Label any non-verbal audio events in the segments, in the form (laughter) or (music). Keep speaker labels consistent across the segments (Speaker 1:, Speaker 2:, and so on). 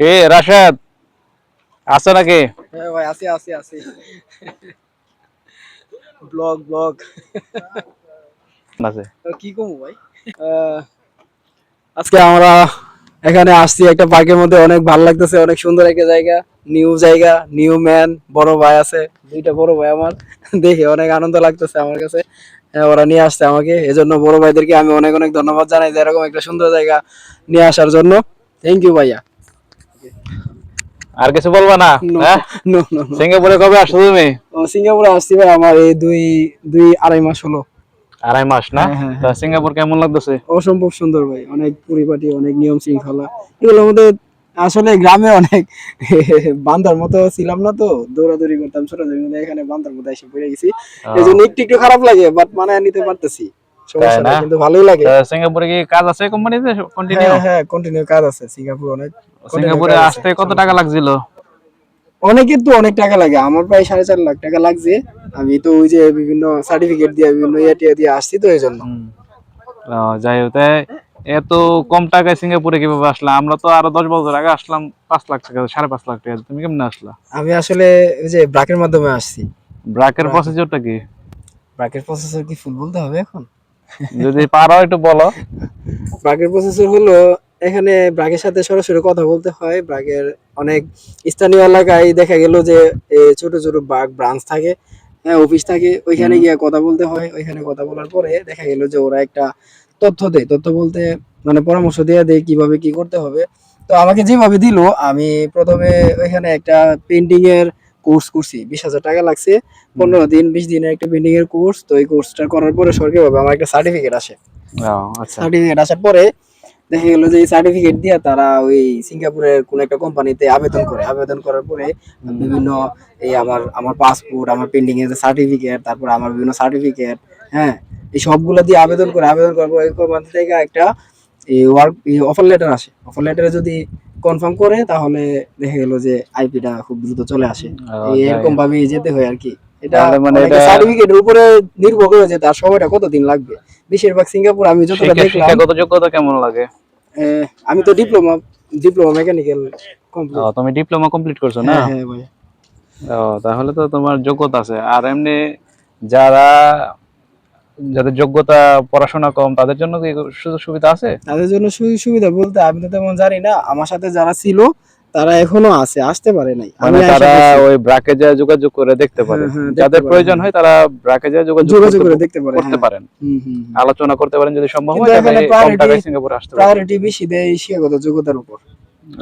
Speaker 1: কে রাশেদ? আছে নাকি?
Speaker 2: হ্যাঁ ভাই আসি আসি আসি ব্লগ ব্লগ।
Speaker 1: আছে।
Speaker 2: কি কমু ভাই? আজকে আমরা এখানে আসছি একটা পার্কের মধ্যে অনেক ভালো লাগতেছে অনেক সুন্দর একটা জায়গা নিউ জায়গা নিউ ম্যান বড় ভাই আছে দুইটা বড় ভাই আমার। দেখে অনেক আনন্দ লাগতেছে আমার কাছে। হ্যাঁ, ওরা নিয়ে আসছে আমাকে এজন্য বড় ভাইদেরকে আমি অনেক অনেক ধন্যবাদ জানাই যে এরকম একটা সুন্দর জায়গা নিয়ে আসার জন্য। থ্যাংক ইউ ভাইয়া।
Speaker 1: আর কিছু বলবা না? হ্যাঁ. সিঙ্গাপুরে কবে আসছো তুমি?
Speaker 2: সিঙ্গাপুরে আসছি ভাই আমার এই দুই দুই আড়াই মাস হলো।
Speaker 1: আড়াই মাস না?
Speaker 2: হ্যাঁ, হ্যাঁ,
Speaker 1: তা সিঙ্গাপুর কেমন লাগতেছে?
Speaker 2: অসম্ভব সুন্দর ভাই অনেক পরিপাটি অনেক নিয়ম শৃঙ্খলা। এগুলোর মধ্যে আসলে গ্রামে অনেক (laughs) বান্দার মতো ছিলাম না তো দৌড়াদৌড়ি করতাম ছোট এখানে বান্দার মধ্যে এসে পড়ে গেছি। এই জন্য একটু একটু খারাপ লাগে বাট মানে নিতে পারতেছি। সমস্যা
Speaker 1: তাই না?
Speaker 2: কিন্তু ভালোই লাগে।
Speaker 1: সিঙ্গাপুরে কি কাজ আছে কোম্পানিতে কন্টিনিউ
Speaker 2: হ্যাঁ হ্যাঁ কন্টিনিউ কাজ আছে সিঙ্গাপুর অনেক
Speaker 1: সিঙ্গাপুরে আসতে কত টাকা লাগছিল?
Speaker 2: অনেকের তো অনেক টাকা লাগে আমার প্রায় সাড়ে চার লাখ টাকা লাগছে। আমি তো ওই যে বিভিন্ন সার্টিফিকেট দিয়ে বিভিন্ন ইয়ে দিয়ে আসছি তো এই জন্য
Speaker 1: যাই হোক তাই এত কম টাকায় সিঙ্গাপুরে কীভাবে আসলাম? আমরা তো আরও দশ বছর আগে আসলাম পাঁচ লাখ টাকা সাড়ে পাঁচ লাখ টাকা। তুমি কেমন আসলা?
Speaker 2: আমি আসলে ওই যে ব্রাকের মাধ্যমে আসছি।
Speaker 1: ব্রাকের প্রসিজারটা কি?
Speaker 2: ব্রাকের প্রসেসর কি ফুল বলতে হবে এখন?
Speaker 1: যদি পারো একটু বলো।
Speaker 2: ব্রাকের প্রসেসর হলো এখানে ব্রাকের সাথে সরাসরি কথা বলতে হয়। ব্রাকের অনেক স্থানীয় এলাকায় দেখা গেল যে ছোট ছোট ব্রাক ব্রাঞ্চ থাকে হ্যাঁ অফিস থাকে। ওইখানে গিয়ে কথা বলতে হয়। ওইখানে কথা বলার পরে দেখা গেল যে ওরা একটা তথ্য দেয়। তথ্য বলতে মানে পরামর্শ দেয়া দেয় কীভাবে কি করতে হবে। তো আমাকে যেভাবে দিল আমি প্রথমে ওইখানে একটা পেন্টিং এর কোর্স করছি। বিশ হাজার টাকা লাগছে। পনেরো দিন বিশ দিনের একটা পেন্টিং এর কোর্স তো এই কোর্সটা করার পরে সরকারিভাবে আমার একটা সার্টিফিকেট আসে।
Speaker 1: আচ্ছা।
Speaker 2: সার্টিফিকেট আসার পরে দেখা গেল যে সার্টিফিকেট দিয়ে তারা ওই সিঙ্গাপুরের কোন একটা কোম্পানিতে আবেদন করে। আবেদন করার পরে বিভিন্ন এই আমার আমার পাসপোর্ট আমার পেন্ডিং এর সার্টিফিকেট তারপর আমার বিভিন্ন সার্টিফিকেট হ্যাঁ এই সবগুলো দিয়ে আবেদন করে আবেদন করার পরে কোম্পানি থেকে একটা এই ওয়ার্ক অফার লেটার আসে। অফার লেটারে যদি কনফার্ম করে তাহলে দেখা গেল যে আইপিটা খুব দ্রুত চলে আসে। এরকম ভাবে যেতে হয় আর কি এটা
Speaker 1: মানে
Speaker 2: সার্টিফিকেটের উপরে নির্ভর করে যে তার সময়টা কতদিন লাগবে। বেশিরভাগ সিঙ্গাপুর আমি যতটা দেখলাম
Speaker 1: শিক্ষাগত যোগ্যতা কেমন লাগে?
Speaker 2: আমি তো ডিপ্লোমা ডিপ্লোমা মেকানিক্যাল কমপ্লিট
Speaker 1: তুমি ডিপ্লোমা কমপ্লিট করছ না?
Speaker 2: হ্যাঁ হ্যাঁ ভাই।
Speaker 1: ও তাহলে তো তোমার যোগ্যতা আছে। আর এমনি যারা যাদের যোগ্যতা পড়াশোনা কম তাদের জন্য কি সুযোগ সুবিধা আছে?
Speaker 2: তাদের জন্য সুযোগ সুবিধা বলতে আমি তো তেমন জানি না। আমার সাথে যারা ছিল তারা এখনও আছে আসতে পারে নাই।
Speaker 1: মানে তারা। ওই ব্রাকেজে যোগাযোগ করে দেখতে পারে
Speaker 2: হ্যাঁ, হ্যাঁ, দেখতে
Speaker 1: যাদের প্রয়োজন
Speaker 2: হ্যাঁ।
Speaker 1: হয় তারা ব্রাকেজে যোগাযোগ
Speaker 2: যোগাযোগ করে দেখতে পারে
Speaker 1: করতে পারেন। আলোচনা করতে পারেন যদি সম্ভব হয় তাহলে কম টাকায় সিঙ্গাপুরে আসতে পারেন।
Speaker 2: প্রায়োরিটি বেশি দেয় শিক্ষাগত যোগ্যতার উপর।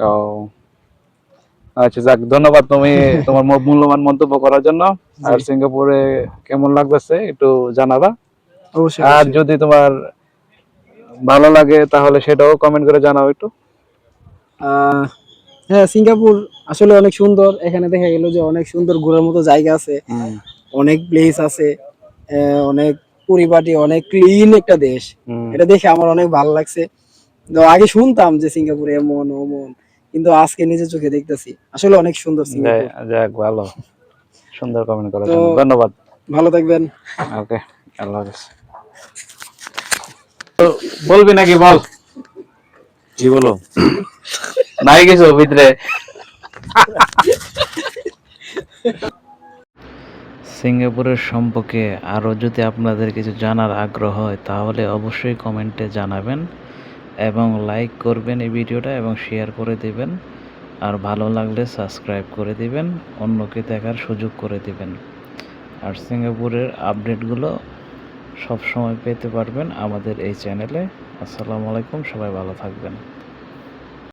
Speaker 1: ও। আচ্ছা যাক ধন্যবাদ তুমি (laughs) তোমার মূল্যবান মন্তব্য করার জন্য। আর সিঙ্গাপুরে কেমন লাগতেছে একটু জানাবা। আর যদি তোমার ভালো লাগে তাহলে সেটাও কমেন্ট করে জানাও একটু।
Speaker 2: আহ, হ্যাঁ সিঙ্গাপুর আসলে অনেক সুন্দর। এখানে দেখা গেল যে অনেক সুন্দর ঘোরার মতো জায়গা আছে। অনেক প্লেস আছে। অনেক পরিপাটি অনেক ক্লিন একটা দেশ।
Speaker 1: হুম।
Speaker 2: এটা দেখে আমার অনেক ভালো লাগছে। তো আগে শুনতাম যে সিঙ্গাপুরে এমন ওমন কিন্তু আজকে নিজে চোখে দেখতেছি। আসলে অনেক সুন্দর সিঙ্গাপুর।
Speaker 1: যাক ভালো। সুন্দর কমেন্ট করার জন্য ধন্যবাদ।
Speaker 2: ভালো থাকবেন।
Speaker 1: ওকে আল্লাহ হাফেজ। বলবি নাকি বল?
Speaker 3: কি বলো?
Speaker 1: নাই কিছু ভিতরে। সিঙ্গাপুরের সম্পর্কে আরও যদি আপনাদের কিছু জানার আগ্রহ হয় তাহলে অবশ্যই কমেন্টে জানাবেন এবং লাইক করবেন এই ভিডিওটা এবং শেয়ার করে দিবেন। আর ভালো লাগলে সাবস্ক্রাইব করে দিবেন অন্যকে দেখার সুযোগ করে দিবেন। আর সিঙ্গাপুরের আপডেটগুলো সব সময় পেতে পারবেন আমাদের এই চ্যানেলে। আসসালামু আলাইকুম সবাই ভালো থাকবেন।